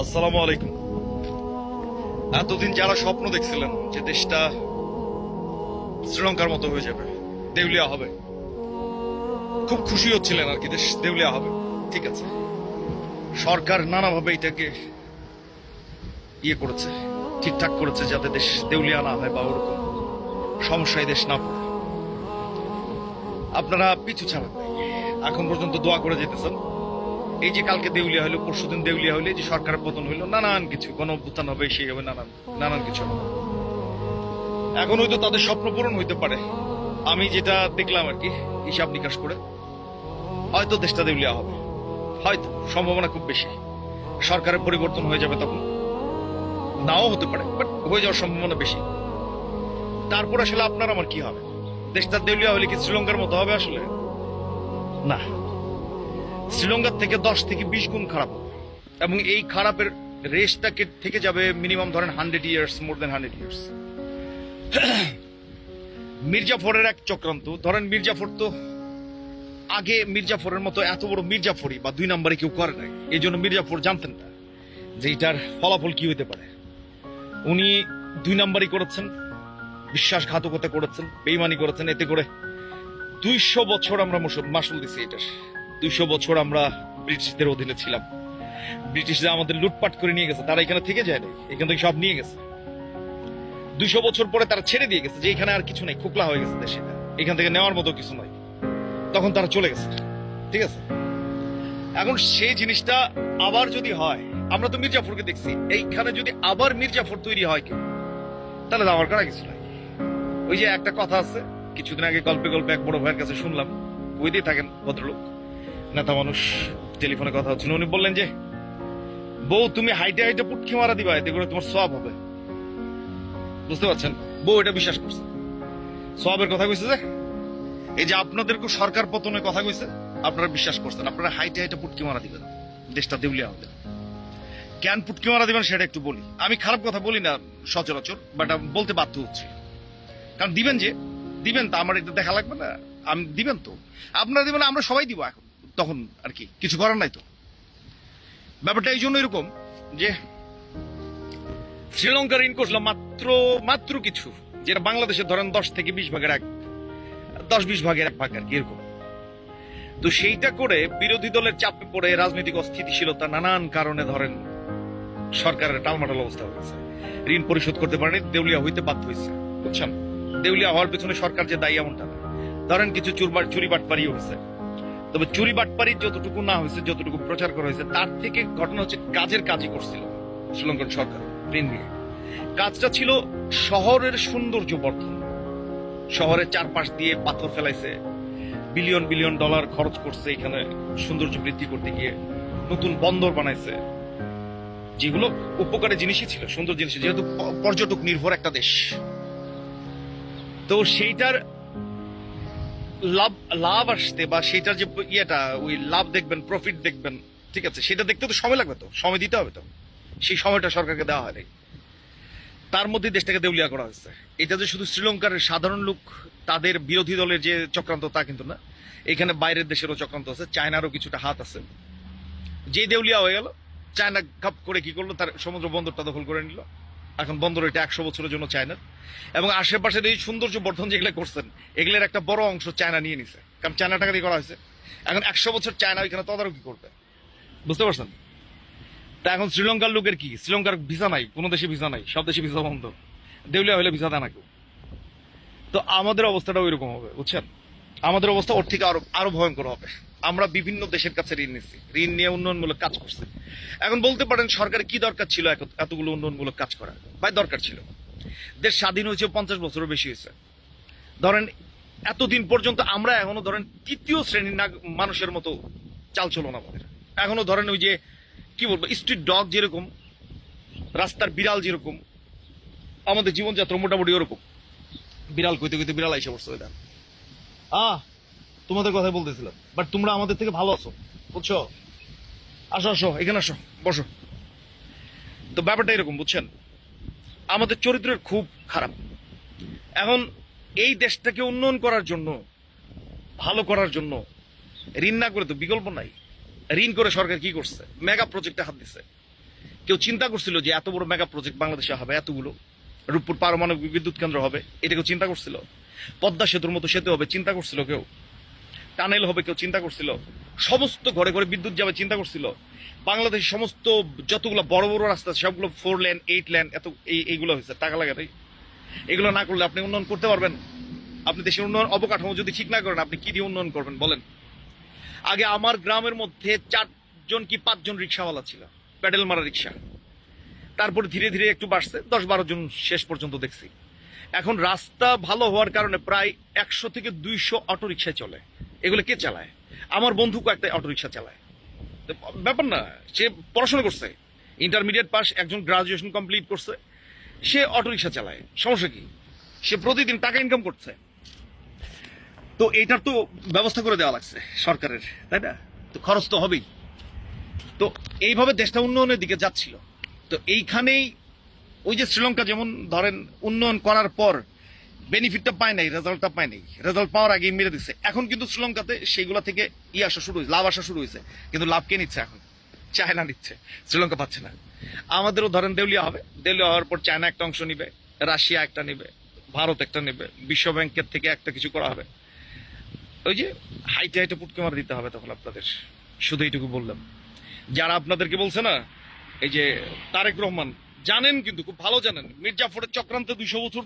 আসসালামু আলাইকুম। এতদিন যারা স্বপ্ন দেখছিলেন যে দেশটা শ্রীলঙ্কার মতো হয়ে যাবে, দেউলিয়া হবে, খুব খুশি হচ্ছিলেন আর কি, দেশ দেউলিয়া হবে, ঠিক আছে। সরকার নানাভাবে এটাকে ইয়ে করেছে, ঠিকঠাক করেছে যাতে দেশ দেউলিয়া না হয় বা ওরকম সমস্যায় দেশ না পড়ে। আপনারা পিছু ছাড়ান। এখন পর্যন্ত দোয়া করে যেতেছেন। এই যে কালকে দেউলিয়া হইল পরশুদিন দেউলিয়া এই যে সরকারের পতন হইল, নানান কিছু, গণ অভ্যুত্থান হবে, সেই হবে, নানান নানান কিছু এখন হয়তো তাদের স্বপ্ন পূরণ হইতে পারে। আমি যেটা দেখলাম আর কি, হিসাব নিকাশ করে, হয়তো দেশটা দেউলিয়া হবে। হয়তো, সম্ভাবনা খুব বেশি। সরকারের পরিবর্তন হয়ে যাবে তখন। নাও হতে পারে বাট হয়ে যাওয়ার সম্ভাবনা বেশি। তারপর আসলে আপনার আমার কি হবে? দেশটা দেউলিয়া হলে কি শ্রীলঙ্কার মতো হবে আসলে? না। শ্রীলঙ্কার থেকে দশ থেকে বিশ গুণ খারাপ হবে। এবং এই খারাপের রেসটাকে থেকে যাবে মিনিমাম ধরেন hundred years, more than hundred years. মির্জাফরের এক চক্রান্ত। ধরেন মির্জাফর তো আগে মির্জাফরের মতো এত বড় মির্জাফরই বা দুই নম্বরে কেউ করে নাই। এই জন্য মির্জাফর জানতেন না যে এটার ফলাফল কি হতে পারে। উনি দুই নাম্বারই করেছেন, বিশ্বাসঘাতকতা করেছেন, বেইমানি করেছেন। এতে করে দুইশো বছর আমরা মাসুল দিছি এটার। দুইশো বছর আমরা ব্রিটিশদের অধীনে ছিলাম। ব্রিটিশরা আমাদের লুটপাট করে নিয়ে গেছে, তারা এখানে থেকে যায় নাই, এখান থেকে সব নিয়ে গেছে। দুইশো বছর পরে তারা ছেড়ে দিয়ে গেছে যে এখানে আর কিছু নেই, খোকলা হয়ে গেছে দেশে। এখান থেকে নেওয়ার মতো কিছু নাই। তখন তারা চলে গেছে, ঠিক আছে? এখন সেই জিনিসটা আবার যদি হয়, আমরা তো মির্জাফরকে দেখছি, এইখানে যদি আবার মির্জাফর তৈরি হয় কেউ, তাহলে আমার করা কিছু নাই। ওই যে একটা কথা আছে, কিছুদিন আগে গল্পে গল্পে এক বড় ভাইয়ের কাছে শুনলাম ওই দিয়ে থাকেন ভদ্রলোক? নেতা মানুষ, টেলিফোনে কথা হচ্ছিল। উনি বললেন যে, বউ, তুমি হাইটে হাইটে পুটকি মারা দিবা, এতে করে তোমার সব হবে। বুঝতে পারছেন? বউ এটা বিশ্বাস করছে। সবের কথা কইছে যে, এই যে আপনাদেরকে সরকার পতনের কথা কইছে, আপনারা বিশ্বাস করছেন, আপনারা হাইটে হাইটে পুটকি মারা দিবেন, দেশটা দেউলিয়া হবে। কেন পুটকি মারা দিবেন সেটা একটু বলি। আমি খারাপ কথা বলি না সচরাচর বাট বলতে বাধ্য হচ্ছি। কারণ দিবেন যে, দিবেন তো, আমার একটু দেখা লাগবে না, আমি দিবেন তো। আপনারা দিবেন, আমরা সবাই দিব এখন। তখন আর কি, কিছু করার নাই তো। ব্যাপারটা এই জন্য এরকম যে শ্রীলঙ্কার ঋণ করছিলাম মাত্র মাত্র কিছু, যেটা বাংলাদেশের ধরেন দশ থেকে বিশ ভাগের এক, দশ বিশ ভাগের এক ভাগ আর কি, এরকম। তো সেইটা করে বিরোধী দলের চাপে পড়ে রাজনৈতিক অস্থিতিশীলতা নানান কারণে ধরেন সরকারের টালমাটাল অবস্থা হয়েছে ঋণ পরিশোধ করতে পারেনি, দেউলিয়া হইতে বাধ্য হয়েছে, বুঝছেন? দেউলিয়া হওয়ার পেছনে সরকার যে দায়ী এমনটা ধরেন কিছু চুরবার চুরি বাটপারিও হয়েছে। তবে চুরি বাটপারি যতটুকু না হয়েছে, যতটুকু প্রচার করা হয়েছে, তার থেকে ঘটনা হচ্ছে কাজের কাজই করছিল শ্রীলঙ্কান সরকার নিয়ে। কাজটা ছিল শহরের সৌন্দর্য বর্ধন। শহরের চারপাশ দিয়ে পাথর ফেলাইছে, বিলিয়ন বিলিয়ন ডলার খরচ করছে এখানে সৌন্দর্য বৃদ্ধি করতে গিয়ে, নতুন বন্দর বানাইছে, যেগুলো উপকারী জিনিসই ছিল, সুন্দর জিনিস, যেহেতু পর্যটক নির্ভর একটা দেশ। তো সেইটার লাভ লাভ আসতে বা সেটার যে ইয়েটা, ওই লাভ দেখবেন প্রফিট দেখবেন, ঠিক আছে? সেটা দেখতে তো সময় লাগবে তো? সময় দিতে হবে তো? সেই সময়টা সরকারকে দেওয়া হয়নি তার মধ্যে দেশটাকে দেউলিয়া করা হয়েছে। এটা যে শুধু শ্রীলঙ্কার সাধারণ লোক, তাদের বিরোধী দলের যে চক্রান্ত, তা কিন্তু না। এখানে বাইরের দেশেরও চক্রান্ত আছে, চায়নারও কিছুটা হাত আছে। যে দেউলিয়া হয়ে গেল, চায়না কাপ করে কি করল? তার সমুদ্র বন্দরটা দখল করে নিল। এখন বন্দর এটা একশো বছরের জন্য চায়নার। এবং আশেপাশের এই সৌন্দর্য বর্ধন যেগুলো করছেন, এগুলোর একটা বড় অংশ চায়না নিয়ে নিছে। কারণ চায়না টাকা দিয়ে করা হয়েছে। এখন একশো বছর চায়না ওইখানে তদারকি করবে। বুঝতে পারছেন? তা এখন শ্রীলঙ্কার লোকের কি? শ্রীলঙ্কার ভিসা নাই, কোনো দেশে ভিসা নাই, সব দেশে ভিসা বন্ধ। দেউলিয়া হলে ভিসা দেয় না কেউ। তো আমাদের অবস্থাটা ওই রকম হবে, বুঝছেন? আমাদের অবস্থা ওর থেকে আরও আরও ভয়ঙ্কর হবে। আমরা বিভিন্ন দেশের কাছে ঋণ নিচ্ছি, ঋণ নিয়ে উন্নয়নমূলক কাজ করছি। এখন বলতে পারেন সরকারের কি দরকার ছিল এত- এতগুলো উন্নয়নমূলক কাজ করা ভাই দরকার ছিল। দেশ স্বাধীন হয়েছে পঞ্চাশ বছরও বেশি হয়েছে। ধরেন, এতদিন পর্যন্ত আমরা এখনও ধরেন তৃতীয় শ্রেণির নাগ- মানুষের মতো চাল চলন আমাদের। এখনও ধরেন ওই যে, কি বলব স্ট্রিট ডগ যেরকম, রাস্তার বিড়াল যেরকম, আমাদের জীবনযাত্রা মোটামুটি ওরকম। বিড়াল কইতে কইতে বিড়াল এসে পড়ছে ওইটা আহ, তোমাদের কথাই বলতেছিলাম বাট তোমরা আমাদের থেকে ভালো আছো, বুঝছ? আসো আসো, এখানে আসো, বসো। তো ব্যাপারটা এরকম, বুঝছেন? আমাদের চরিত্রের খুব খারাপ। এখন এই দেশটাকে উন্নয়ন করার জন্য, ভালো করার জন্য ঋণ না করে তো বিকল্প নাই। ঋণ করে সরকার কি করছে? মেগা প্রজেক্টে হাত দিছে। কেউ চিন্তা করছিল যে এত বড় মেগা প্রজেক্ট বাংলাদেশে হবে এতগুলো? রূপপুর পারমাণবিক বিদ্যুৎ কেন্দ্র হবে, এটা কেউ চিন্তা করছিল? পদ্মা সেতুর মতো সেতু হবে, চিন্তা করছিল কেউ? টানেল হবে, কেউ চিন্তা করছিল? সমস্ত ঘরে ঘরে বিদ্যুৎ যাবে চিন্তা করছিল। বাংলাদেশের সমস্ত যতগুলো বড় বড় রাস্তা সবগুলো ফোর লেন এইট লেন এত এই এইগুলো হয়েছে, টাকা লাগে নাই। এগুলো না করলে আপনি উন্নয়ন করতে পারবেন? আপনি দেশের উন্নয়ন অবকাঠামো যদি ঠিক না করেন, আপনি কি দিয়ে উন্নয়ন করবেন বলেন? আগে আমার গ্রামের মধ্যে চারজন কি পাঁচজন রিক্সাওয়ালা ছিল, প্যাডেল মারা রিক্সা। তারপরে ধীরে ধীরে একটু বাড়ছে, দশ বারো জন শেষ পর্যন্ত দেখছি। এখন রাস্তা ভালো হওয়ার কারণে প্রায় একশো থেকে দুইশো অটো রিক্সায় চলে। এগুলো কে চালায়? আমার বন্ধু কয়েকটা অটো রিক্সা চালায় ব্যাপার না, সে পড়াশোনা করছে। ইন্টারমিডিয়েট পাস একজন গ্রাজুয়েশন কমপ্লিট করছে। সে অটো রিক্সা চালায়। সমস্যা কি? সে প্রতিদিন টাকা ইনকাম করছে। তো এইটার তো ব্যবস্থা করে দেওয়া লাগছে সরকারের, তাই না? তো খরচ তো হবেই। তো এইভাবে দেশটা উন্নয়নের দিকে যাচ্ছিল। তো এইখানেই ওই যে শ্রীলঙ্কা যেমন ধরেন উন্নয়ন করার পর বেনিফিটটা পায় নাই রেজাল্টটা পায় নাই। রেজাল্ট পাওয়ার আগেই মেরে দিচ্ছে এখন কিন্তু শ্রীলঙ্কাতে সেইগুলা থেকে ই আসা শুরু হয়েছে, লাভ আসা শুরু হয়েছে। কিন্তু লাভ কে নিচ্ছে এখন? চায়না নিচ্ছে। শ্রীলঙ্কা পাচ্ছে না। আমাদেরও ধরেন দেউলিয়া হবে। দেউলিয়া হওয়ার পর চায়না একটা অংশ নিবে রাশিয়া একটা নিবে, ভারত একটা নেবে বিশ্ব ব্যাংকের থেকে একটা কিছু করা হবে। ওই যে হাইটে হাইটে পুটকে মারা দিতে হবে তখন আপনাদের। শুধু এইটুকু বললাম। যারা আপনাদেরকে বলছে না, এই যে তারেক রহমান, জানেন কিন্তু, খুব ভালো জানেন, মির্জাফরের চক্রান্তে দুইশো বছর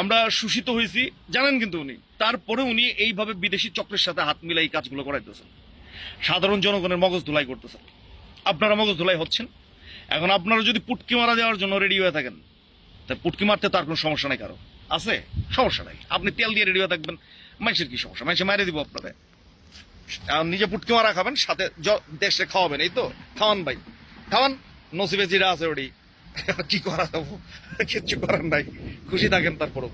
আমরা শোষিত হয়েছি, জানেন কিন্তু উনি। তারপরে উনি এইভাবে বিদেশি চক্রের সাথে হাত মিলাই এই কাজগুলো করাইতেছেন। সাধারণ জনগণের মগজ ধুলাই করতেছেন। আপনারা মগজ ধুলাই হচ্ছেন। এখন আপনারা যদি পুটকি মারা দেওয়ার জন্য রেডি হয়ে থাকেন, তা পুটকি মারতে তার কোনো সমস্যা নাই কারও। আছে? সমস্যা নাই। আপনি তেল দিয়ে রেডি হয়ে থাকবেন মানুষের কি সমস্যা? মানুষে মারে দিব আপনাদের। নিজে পুটকি মারা খাবেন, সাথে দেশে খাওয়াবেন, এই তো? খাওয়ান ভাই। খাওয়ান, নসিবে জিরা আছে ওটি কি করা যাব? কিচ্ছু করার নাই। খুশি থাকেন তারপরও।